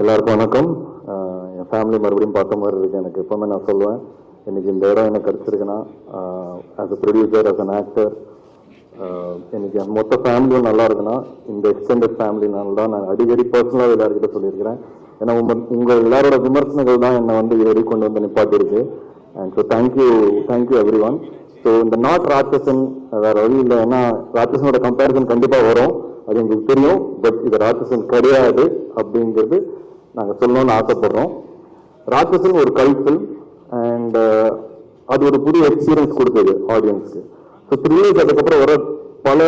எல்லாருக்கும் வணக்கம். என் ஃபேமிலி மறுபடியும் பார்த்த மாதிரி இருக்கு. எனக்கு எப்பவுமே நான் சொல்லுவேன் இன்னைக்கு இந்த இடம் எனக்கு கிடைச்சிருக்குன்னா as a producer as an actor இன்னைக்கு என் மொத்த ஃபேமிலியும் நல்லா இருக்குன்னா இந்த எக்ஸ்டெண்டட் ஃபேமிலினால தான் நான் அடிக்கடி பர்சனலாக எல்லாருக்கிட்ட சொல்லியிருக்கிறேன். ஏன்னா உங்க உங்கள் எல்லாரோட விமர்சனங்கள் தான் என்னை வந்து இது கொண்டு வந்து நிப்பாட்டிருக்கு and so thank you thank you everyone so இந்த நாட் ராட்சசன் வேற வழி இல்லை. ஏன்னா ராட்சசனோட கம்பேரிசன் கண்டிப்பாக வரும். அது எங்களுக்கு தெரியும். பட் இது ராட்சசன் கிடையாது அப்படிங்கிறது நாங்கள் சொல்லணும்னு ஆசைப்படுறோம். ராட்சசன் ஒரு கல்ஃபில் அண்ட் uh, அது ஒரு புது எக்ஸ்பீரியன்ஸ் கொடுத்தது ஆடியன்ஸ்க்கு ஸோ த்ரில்லர்ஸ் அதுக்கப்புறம் வர பல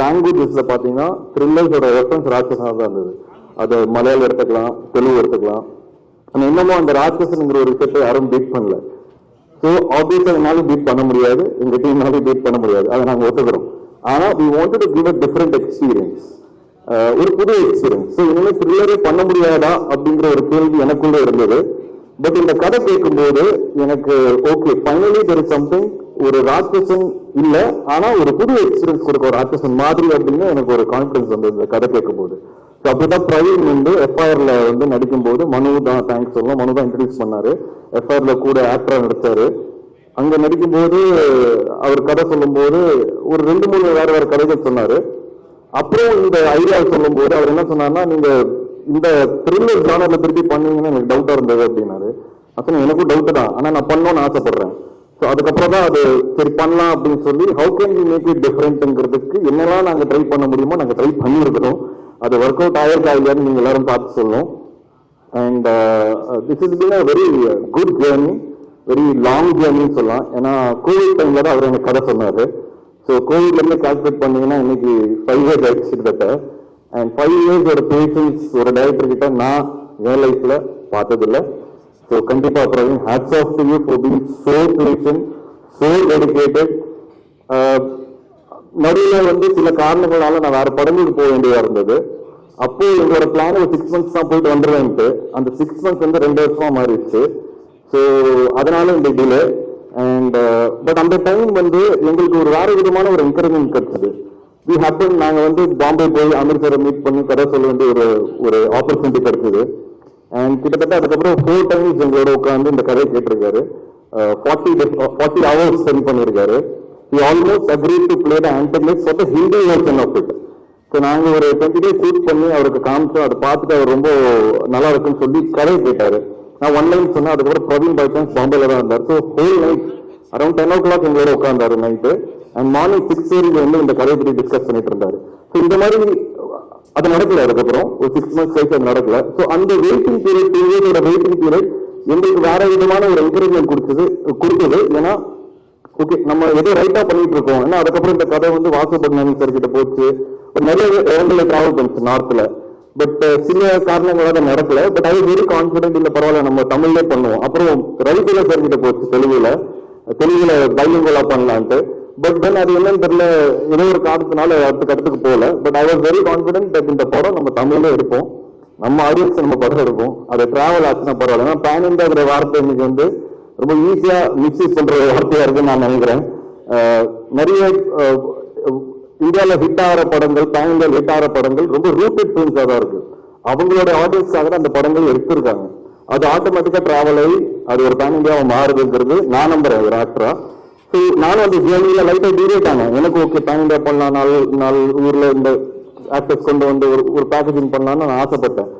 லாங்குவேஜஸில் பார்த்தீங்கன்னா த்ரில்லர்ஸோட ரெஃபரன்ஸ் ராட்சசனாக தான் இருந்தது. அது மலையாளம் எடுத்துக்கலாம் தெலுங்கு எடுத்துக்கலாம். ஆனால் இன்னமும் அந்த ராட்சசனுங்கிற ஒரு விஷயத்தை யாரும் பீட் பண்ணல. ஸோ ஆப்வியஸாக என்னாலும் பீட் பண்ண முடியாது. எங்கள் டீம்னாலும் பீட் பண்ண முடியாது. அதை நாங்கள் ஒத்துக்கிறோம். ஆனால் we wanted to give a different experience ஒரு புது எக்ஸ்பீரியன்ஸ் ஸோ இனிமேல் த்ரில்லரே பண்ண முடியாதா அப்படிங்கிற ஒரு கேள்வி எனக்குள்ள இருந்தது. பட் இந்த கதை கேட்கும்போது எனக்கு ஓகே ஃபைனலி தெர் சம்திங் ஒரு ராட்சசன் இல்ல ஆனா ஒரு புது எக்ஸ்பீரியன்ஸ் கொடுக்க ஒரு ராட்சசன் மாதிரி அப்படின்னு எனக்கு ஒரு கான்பிடன்ஸ் வந்தது இந்த கதை கேட்கும்போது. ஸோ அப்படிதான் பிரவீன் வந்து எஃப்ஐஆர்ல வந்து நடிக்கும்போது மனு தான் தேங்க்ஸ் சொல்லலாம் மனு தான் இன்ட்ரடியூஸ் பண்ணாரு. எஃப்ஐஆர்ல கூட ஆக்டரா நடிச்சாரு. அங்க நடிக்கும்போது அவர் கதை சொல்லும்போது ஒரு ரெண்டு மூணு வேற வேற கதைகள் சொன்னாரு. அப்புறம் இந்த ஐடியா சொல்லும்போது அவர் என்ன சொன்னார்னா நீங்க இந்த த்ரில்லர் ஜானர்ல திருப்பி பண்ணீங்கன்னு எனக்கு டவுட்டா இருந்தது அப்படின்னாரு. அசன் எனக்கும் டவுட் தான். ஆனா நான் பண்ணணும்னு ஆசைப்படுறேன். ஸோ அதுக்கப்புறம் தான் அது சரி பண்ணலாம் அப்படின்னு சொல்லி how can you make it டிஃப்ரெண்ட்ங்கிறதுக்கு என்னெல்லாம் நாங்கள் ட்ரை பண்ண முடியுமோ நாங்கள் ட்ரை பண்ணியிருக்கிறோம். அது ஒர்க் அவுட் ஆயிருக்கா இல்லையான்னு நீங்கள் எல்லாரும் பார்த்து சொல்லணும் and this is been a very good journey very long ஜேர்னின்னு சொல்லலாம். ஏன்னா கோவிட் டைம்ல தான் அவர் எனக்கு கதை சொன்னார். ஸோ கோவிட்ல இருந்து கால்குலேட் பண்ணீங்கன்னா இன்னைக்கு ஃபைவ் இயர்ஸ் ஆயிடுச்சு கிட்ட அண்ட் ஃபைவ் இயர்ஸ் ஒரு பேஷன்ஸ் ஒரு டைரக்டர் கிட்ட நான் என் லைஃப்ல பார்த்ததில்ல. ஸோ கண்டிப்பா அப்புறம் hats off to you for being so passion so dedicated நடுவில் வந்து சில காரணங்களால நான் வேற படங்களுக்கு போக வேண்டியதாக இருந்தது. அப்போ எங்களோட பிளான் ஒரு சிக்ஸ் மந்த்ஸ் தான் போயிட்டு வந்துடுவேன்ட்டு அந்த சிக்ஸ் மந்த்ஸ் வந்து ரெண்டு வருஷமா மாறிடுச்சு. ஸோ அதனால இந்த டிலே அண்ட் பட் uh, அந்த டைம் வந்து எங்களுக்கு ஒரு வேற விதமான ஒரு என்கரேஜ்மெண்ட் கிடைச்சது. வி ஹேப்பன் நாங்க வந்து பாம்பே போய் அமிர்தரை மீட் பண்ணி கதை சொல்ல வேண்டிய ஒரு ஒரு ஆப்பர்ச்சுனிட்டி கிடைச்சது. அண்ட் கிட்டத்தட்ட அதுக்கப்புறம் ஃபோர் டைம்ஸ் எங்களோட உட்காந்து இந்த கதையை கேட்டிருக்காரு. ஃபார்ட்டி ஃபார்ட்டி ஹவர்ஸ் ஸ்பெண்ட் பண்ணியிருக்காரு he almost agree to play the antagonist for the Hindi version of it so நாங்கள் ஒரு டுவெண்ட்டி டேஸ் ஷூட் பண்ணி அவருக்கு காமிச்சோம் அதை பார்த்துட்டு அவர் ரொம்ப நல்லா இருக்குன்னு சொல்லி கதை கேட்டாரு. நான் ஒன் லைன் சொன்னேன் அதுக்கப்புறம் பிரவீன் பை சான்ஸ் பாம்பேல தான் இருந்தார். So whole night around ten o'clock எங்களோட உட்காந்தாரு நைட்டு அண்ட் மார்னிங் சிக்ஸ் வரைக்கும் வந்து இந்த கதையை பற்றி டிஸ்கஸ் பண்ணிட்டு இருந்தாரு. ஸோ இந்த மாதிரி அது நடக்கல அதுக்கப்புறம். ஒரு சிக்ஸ் மந்த்ஸ் கழிச்சு அது நடக்கல. ஸோ அந்த வெயிட்டிங் பீரியட் டூ இயர்ஸோட வெயிட்டிங் பீரியட் எங்களுக்கு வேற விதமான ஒரு என்கரேஜ்மெண்ட் கொடுத்தது கொடுத்தது. ஏன்னா ஓகே நம்ம ஏதோ ரைட்டா பண்ணிட்டு இருக்கோம். ஏன்னா அதுக்கப்புறம் இந்த கதை வந்து வாசுபட்னன் சார் கிட்ட போச்சு. ஒரு நிறைய இடங்கள்ல டிராவல் பண்ணுச்சு நார்த்ல பட் uh, சில காரணங்களாக அது நடக்கல. பட் ஐ வெரி கான்பிடென்ட் இல்ல பரவாயில்ல நம்ம தமிழ்லே பண்ணுவோம். அப்புறம் ரவிகுல சார் கிட்ட போச்சு தெலுங்குல. தெலுங்குல பைலிங்குலா பண்ணலான்ட்டு. பட் தென் அது என்னன்னு தெரியல ஏதோ ஒரு காரணத்தினால அடுத்த கட்டத்துக்கு போகல. But I was very confident that இந்த படம் நம்ம தமிழ்ல எடுப்போம். நம்ம ஆடியன்ஸ் நம்ம படம் எடுப்போம். அதை டிராவல் ஆச்சுன்னா பரவாயில்ல. ஏன்னா பேன் இந்தியாங்கிற வார்த்தை இன்னைக்கு வந்து ரொம்ப ஈஸியா மிக்ஸ் பண்ற வார்த்தையா இருக்குன்னு நான் நினைக்கிறேன். நிறைய இந்தியாவில் ஹிட் ஆகிற படங்கள் பேங்கில் ஹிட் ஆகிற படங்கள் ரொம்ப ரூபேட் ஃபிலிம்ஸாக தான் இருக்கு. அவங்களோட ஆடியன்ஸாக தான் அந்த படங்கள் எடுத்திருக்காங்க. அது ஆட்டோமேட்டிக்காக டிராவல் ஆகி அது ஒரு பேன் இந்தியாவை மாறுதுங்கிறது நான் நம்புறேன் ஒரு ஆக்டரா ஸோ நானும் அந்த ஜேர்னியில் லைட்டாக டீரேட்டாங்க எனக்கு ஓகே பேன் இந்தியா பண்ணலாம் நாலு நாலு ஊரில் இந்த ஆக்டர்ஸ் கொண்டு வந்து ஒரு ஒரு பேக்கேஜிங் பண்ணலாம்னு நான் ஆசைப்பட்டேன்.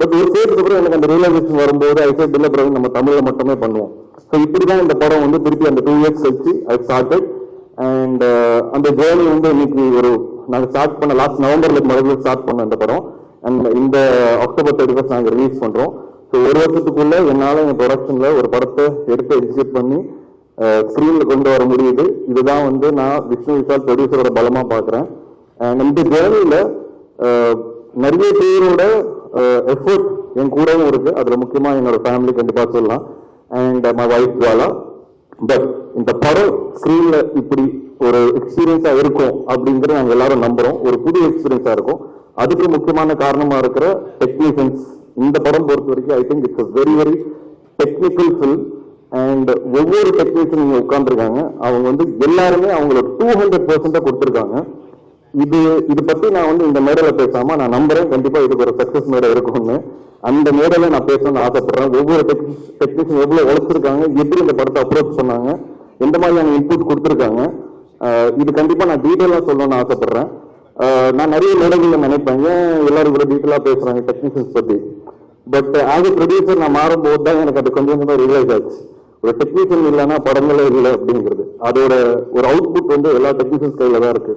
பட் ஒரு சேர்த்துக்கு அப்புறம் எனக்கு அந்த ரியலைசேஷன் வரும்போது ஐ சைட் இல்ல நம்ம தமிழில் மட்டுமே பண்ணுவோம். ஸோ இப்படி தான் இந்த படம் வந்து திருப்பி அந்த டூ இயர்ஸ் கழிச்சு ஐ ஸ்டார்டட் அண்ட் uh, அந்த ஜேர்னி வந்து இன்னைக்கு ஒரு நாங்கள் ஸ்டார்ட் பண்ண லாஸ்ட் நவம்பர்ல முதல்ல ஸ்டார்ட் பண்ண அந்த படம். அண்ட் இந்த அக்டோபர் தேர்ட்டி ஃபர்ஸ்ட் நாங்கள் ரிலீஸ் பண்றோம். ஸோ ஒரு வருஷத்துக்குள்ள என்னால என் ப்ரொடக்ஷன்ல ஒரு படத்தை எடுத்து எக்ஸிக்யூட் பண்ணி ஸ்க்ரீன்ல கொண்டு வர முடியுது. இதுதான் வந்து நான் விஷ்ணு விஷால் ப்ரொடியூசரோட பலமா பாக்குறேன். அண்ட் இந்த ஜேர்னியில நிறைய பேரோட எஃபர்ட் என் கூடவும் இருக்கு. அதுல முக்கியமா என்னோட ஃபேமிலி கண்டிப்பா சொல்லலாம். And my wife Jwala but இந்த படம் ஸ்கிரீன்ல இப்படி ஒரு எக்ஸ்பீரியன்ஸா இருக்கும் அப்படிங்கறத நாங்க எல்லாரும் நம்புறோம். ஒரு புது எக்ஸ்பீரியன்ஸா இருக்கும். அதுக்கு முக்கியமான காரணமா இருக்கிற டெக்னீஷியன்ஸ் இந்த படம் பொறுத்த வரைக்கும் I think it's very very technical film and ஒவ்வொரு டெக்னீஷியன் இங்க உட்காந்துருக்காங்க அவங்க வந்து எல்லாருமே அவங்களோட டூ ஹண்ட்ரட் பர்சன்டா கொடுத்துருக்காங்க. இது இது பத்தி நான் வந்து இந்த மேடையில பேசாம நான் நம்புறேன். கண்டிப்பா இதுக்கு ஒரு சக்சஸ் மேடை இருக்கும்னு. அந்த மேடையில நான் பேசணும்னு ஆசைப்படுறேன். ஒவ்வொரு டெக்னீஷியன் எவ்வளவு உழைச்சிருக்காங்க எப்படி இந்த படத்தை அப்ரோச் பண்ணாங்க எந்த மாதிரியான இன்புட் கொடுத்துருக்காங்க இது கண்டிப்பா நான் டீட்டெயிலா சொல்லணும்னு ஆசைப்படுறேன். நான் நிறைய மேடைகள்ல நினைப்பேன். ஏன் எல்லாரும் இவ்வளவு டீட்டெயிலா பேசுறாங்க டெக்னீஷியன்ஸ் பத்தி? பட் ஆஸ் எ ப்ரொடியூசர் நான் மாறும்போது தான் எனக்கு அது கொஞ்சம் கொஞ்சம் ரியலைஸ் ஆச்சு. ஒரு டெக்னீஷியன் இல்லைன்னா படங்களே இல்லை அப்படிங்கிறது. அதோட ஒரு அவுட்புட் வந்து எல்லா டெக்னீஷியன்ஸ் கையில தான் இருக்கு.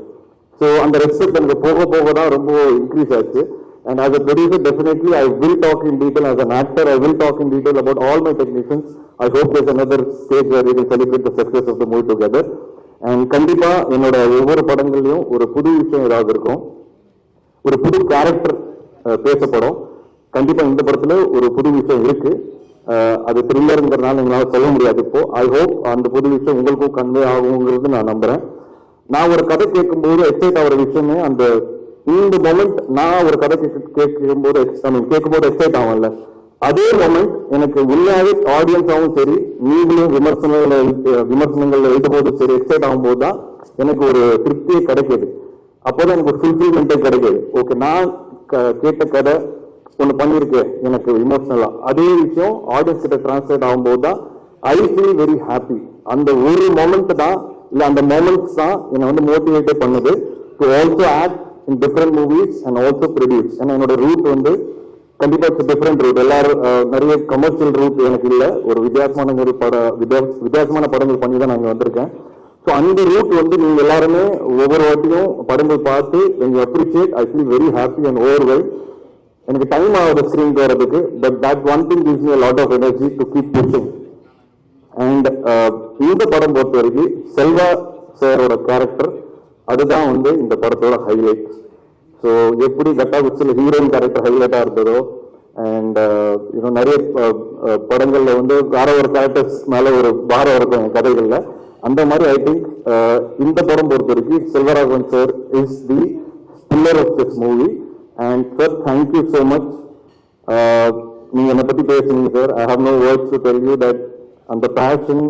ஸோ அந்த ரெஸ்பெக்ட் எனக்கு போக போக தான் ரொம்ப இன்க்ரீஸ் ஆச்சு. And as a producer definitely I will talk in detail. As an actor I will talk in detail about all my technicians I hope there's another stage where we celebrate the the of the movie together and கண்டிப்பா என்னோட ஒவ்வொரு படங்கள்லையும் ஒரு புது விஷயம் ஏதாவது இருக்கும். ஒரு புது கேரக்டர் பேசப்படும். கண்டிப்பா இந்த படத்துல ஒரு புது விஷயம் இருக்கு. அது த்ரில்லருங்கிறதுனால எங்களால் சொல்ல முடியாது இப்போ. ஐ ஹோப் அந்த புது விஷயம் உங்களுக்கும் கன்வே ஆகுங்கிறது நான் நம்புறேன். நான் ஒரு கதை கேட்கும்போது எக்ஸைட் ஆகிற விஷயமே அந்த இந்த மொமெண்ட் நான் ஒரு கதை கேட்கும்போது ஐ மீன் கேட்கும்போது எக்ஸைட் ஆகும்ல. அதே மொமெண்ட் எனக்கு உண்மையாவே ஆடியன்ஸாகவும் சரி நீங்களும் விமர்சனங்கள் விமர்சனங்கள் எழுதும்போது சரி எக்ஸைட் ஆகும்போது தான் எனக்கு ஒரு திருப்தியே கிடைக்கிது. அப்போதான் எனக்கு ஒரு ஃபுல்ஃபில்மெண்ட்டே கிடைக்கிது. ஓகே நான் க- கேட்ட கதை ஒன்று பண்ணியிருக்கேன் எனக்கு இமோஷனலா அதே விஷயம் ஆடியன்ஸ் கிட்ட டிரான்ஸ்லேட் ஆகும்போது தான் ஐ ஃபீல் வெரி ஹாப்பி அந்த ஒரு மொமெண்ட் தான் இல்ல அந்த மொமெண்ட்ஸ் தான் என்னை வந்து மோட்டிவேட்டே பண்ணுது to also act in different movies and also produce ஏன்னா என்னோட ரூட் வந்து கண்டிப்பா இட்ஸ் டிஃப்ரெண்ட் ரூட் எல்லாரும் நிறைய கமர்ஷியல் ரூட் எனக்கு இல்ல. ஒரு வித்தியாசமான ஒரு பட வித்தியா- வித்தியாசமான படங்கள் பண்ணி தான் நான் வந்திருக்கேன். ஸோ அந்த ரூட் வந்து நீங்க எல்லாருமே ஒவ்வொரு வாட்டியும் படங்கள் பார்த்து நீங்க appreciate I feel very happy and over எனக்கு டைம் ஆகுது ஸ்க்ரீன் போறதுக்கு but that one thing gives me lot of energy to keep keep and இந்த படம் பொறுத்த வரைக்கும் செல்வா சாரோட கேரக்டர் அதுதான் வந்து இந்த படத்தோட ஹைலைட் ஸோ எப்படி கட்டா குச்சில் ஹீரோயின் கேரக்டர் ஹைலைட்டா இருந்ததோ அண்ட் இன்னும் uh, நிறைய படங்களில் படங்கள்ல வந்து வேற ஒரு கேரக்டர்ஸ் மேல ஒரு பாரம் இருக்கும் என் கதைகள்ல. அந்த மாதிரி ஐ திங்க் இந்த படம் பொறுத்த வரைக்கும் Selvaraghavan sir is the pillar of this movie and sir thank you so much நீங்க என்னை பத்தி பேசுனீங்க sir I have no words to tell you that அந்த பேஷன்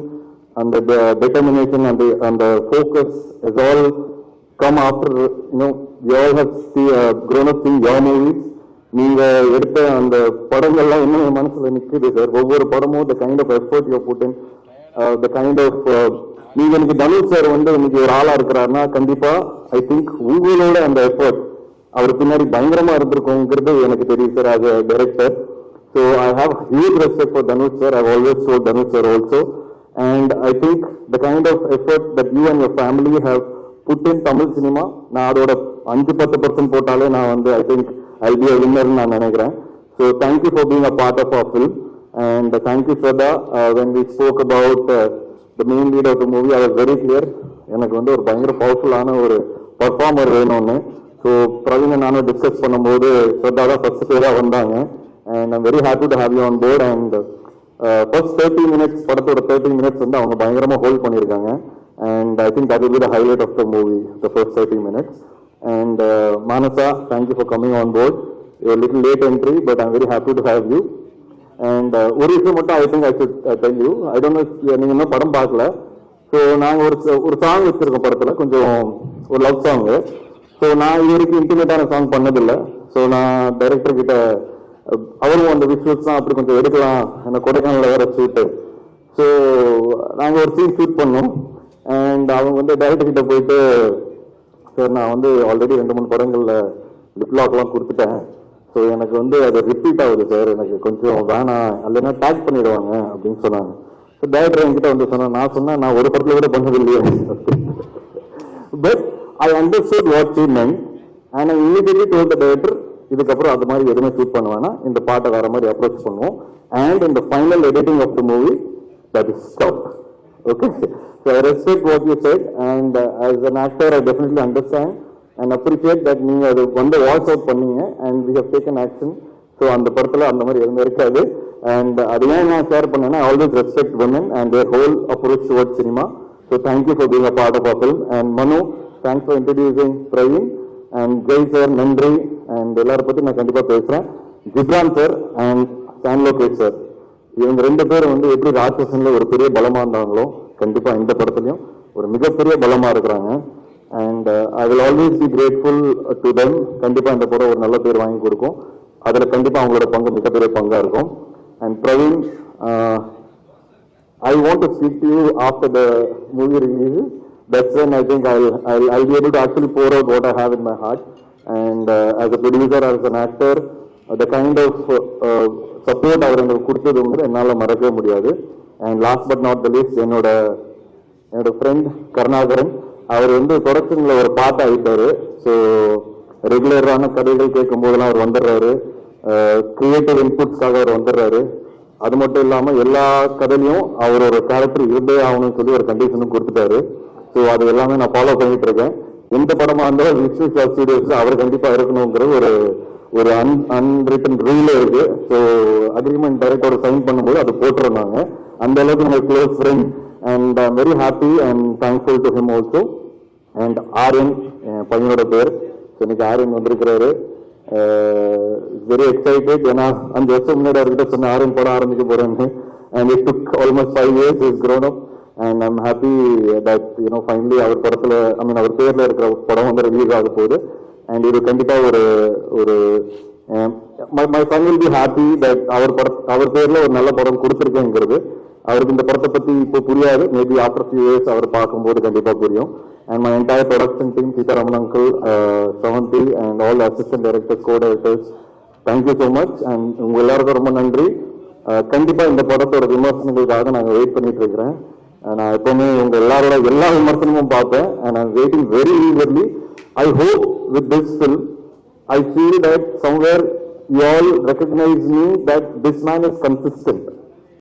அந்த டெட்டர்மினேஷன் focus அந்த focus come after come after you know all have see uh, grown up in your movies. நீங்க எடுத்த அந்த படங்கள்லாம் இன்னும் என் மனசுல நிக்குது சார். ஒவ்வொரு படமும் the kind of effort you put in the kind of நீங்க எனக்கு தனுஷ் சார் வந்து இன்னைக்கு ஒரு ஆளா இருக்கிறாருன்னா கண்டிப்பா ஐ திங்க் உங்களோட அந்த எஃபர்ட் அவர் பின்னாடி பயங்கரமா இருந்திருக்குங்கிறது எனக்கு தெரியும் சார் அது a director. So I have huge respect for Dhanush sir I've always Dhanush sir also. And I think the kind of effort that you and your family have put in Tamil cinema நான் அதோட அஞ்சு பத்து percent போட்டாலே நான் வந்து I think I B வின்னர்னு நான் நினைக்கிறேன். So thank you for being a part of our film and thank you Shraddha when we spoke about the main lead of the movie I was very clear எனக்கு வந்து ஒரு பயங்கர பவர்ஃபுல்லான ஒரு performer வேணும்னு. ஸோ பிரவீன் நானும் டிஸ்கஸ் பண்ணும்போது ஸ்ரதா தான் ஃபர்ஸ்ட் பேராக வந்தாங்க. And I'm very happy to have you on board and first thirty minutes படத்தோட தேர்ட்டி மினிட்ஸ் வந்து அவங்க பயங்கரமா ஹோல்ட் பண்ணியிருக்காங்க. And I think that will the the of the movie the the first 30 minutes. And uh, manasa thank you for coming on board. You're a little late entry but you very and uh, ஒரு விஷயம் மட்டும் I think I should tell you I don't know இன்னும் படம் பார்க்கல. So நாங்கள் ஒரு ஒரு song வச்சுருக்கோம் படத்தில். கொஞ்சம் ஒரு லவ் சாங் ஸோ நான் இது வரைக்கும் இன்டிமேட்டான சாங் பண்ணதில்லை. ஸோ நான் டைரக்டர் கிட்ட அவரும் அந்த விஷுவல்ஸ் தான் அப்படி கொஞ்சம் எடுக்கலாம். அந்த கொடைக்கானல வர ஷூட்டு ஸோ நாங்கள் ஒரு சீன் ஷூட் பண்ணோம். அண்ட் அவங்க வந்து டைரக்டர் கிட்ட போயிட்டு சார் நான் வந்து ஆல்ரெடி ரெண்டு மூணு படங்களில் லிப்லாக்லாம் கொடுத்துட்டேன். ஸோ எனக்கு வந்து அது ரிப்பீட் ஆகுது சார் எனக்கு கொஞ்சம் வேணாம். இல்லைன்னா டேக் பண்ணிடுவாங்க அப்படின்னு சொன்னாங்க. ஸோ டைரக்டர் என்கிட்ட வந்து சொன்னேன் நான் சொன்னேன் நான் ஒரு படத்தில் கூட பண்ணது இல்லையே but I understood what she meant and I immediately told the director இதுக்கப்புறம் அது மாதிரி எதுவுமே ஷூட் பண்ண இந்த பாட்டை வேற மாதிரி அப்ரோச் பண்ணுவோம் அண்ட் இந்த final editing of the movie that is stop okay so I respect what you said and as an actor I definitely understand and appreciate that நீங்கள் அது வந்து வாட்ச் அவுட் பண்ணீங்க and we have taken action so அந்த படத்தில் அந்த மாதிரி எதுவுமே இருக்காது அண்ட் அது ஏன் நான் ஷேர் பண்ணேன்னா always respect women and their whole approach toward cinema so thank you for being a part of a and Manu thanks for introducing Praveen and Jai sir நன்றி அண்ட் எல்லாரை பத்தி நான் கண்டிப்பா பேசுறேன். ஜிப்ரான் சார் அண்ட் சான்லோகேட் sir. இவங்க ரெண்டு பேரும் வந்து எப்படி ராட்சசன்ல ஒரு பெரிய பலமா இருந்தாங்களோ கண்டிப்பா இந்த படத்துலயும் ஒரு மிகப்பெரிய பலமா இருக்கிறாங்க. And I will always be grateful to them கண்டிப்பா இந்த படம் ஒரு நல்ல பேர் வாங்கி கொடுக்கும். அதுல கண்டிப்பா அவங்களோட பங்கு மிகப்பெரிய பங்கா இருக்கும். And Praveen uh, I want to speak to you after the movie releases. I think I I I I'll, I'll be able to actually pour I what I have in. And as as a producer, as an actor, kind the kind of uh, அவர் எங்களுக்கு கொடுத்தது வந்து என்னால் மறக்கவே முடியாது. And last but not the least என்னோட என்னோட friend Karunakaran அவர் வந்து தொடக்கங்களில் ஒரு பார்ட் ஆகிட்டாரு ஸோ ரெகுலரான கதைகள் கேட்கும் போதெல்லாம் அவர் வந்துடுறாரு. கிரியேட்டிவ் இன்புட்ஸ்க்காக அவர் வந்துடுறாரு. அது மட்டும் இல்லாமல் எல்லா கதையிலையும் அவர் ஒரு கேரக்டர் இருந்தே ஆகணும்னு சொல்லி ஒரு கண்டிஷனும் கொடுத்துட்டாரு. ஸோ அது எல்லாமே நான் ஃபாலோ பண்ணிட்டு இருக்கேன். எந்த படமா இருந்தாலும் விஷ்ணு ஷாப் ஸ்டுடியோஸ் அவர் கண்டிப்பா இருக்கணுங்கிற ஒரு ஒரு அன் அன்ரிட்டன் ரூல் இருக்கு. ஸோ அக்ரிமெண்ட் டைரக்டோட சைன் பண்ணும்போது அது போட்டிருந்தாங்க அந்த அளவுக்கு நம்ம close friend and I'm very happy and thankful to him also and Aryan என் பையனோட பேர். ஸோ இன்னைக்கு ஆரியன் வந்திருக்கிறாரு. Uh, வெரி எக்ஸைட்டட் ஏன்னா அஞ்சு வருஷம் முன்னாடி அவர்கிட்ட சொன்ன ஆரியன் படம் ஆரம்பிக்க போறேன்னு. And it took almost five years is grown up and I'm happy that you know finally அவர் படத்தில் ஐ மீன் அவர் பேரில் இருக்கிற படம் வந்து ரிலீஸ் ஆக போகுது. அண்ட் இது கண்டிப்பாக ஒரு ஒரு my son will be happy that அவர் பட அவர் பேரில் ஒரு நல்ல படம் கொடுத்துருக்கேங்கிறது. அவருக்கு இந்த படத்தை பற்றி இப்போ புரியாது. மேபி ஆஃப்டர் ஃபியூ இயர்ஸ் அவர் பார்க்கும்போது கண்டிப்பாக புரியும். And my entire production team Seetharaman uncle Sevanthi and all assistant directors co directors thank you so much and உங்கள் எல்லாருக்கும் ரொம்ப நன்றி. Eh, கண்டிப்பாக இந்த படத்தோட விமர்சனங்களுக்காக நாங்கள் வெயிட் பண்ணிட்டு இருக்கிறேன். நான் எப்பவுமே உங்க எல்லாரோட எல்லா விமர்சனமும் பார்ப்பேன் waiting very eagerly I hope with this film I feel that somewhere you all recognise me that this man is consistent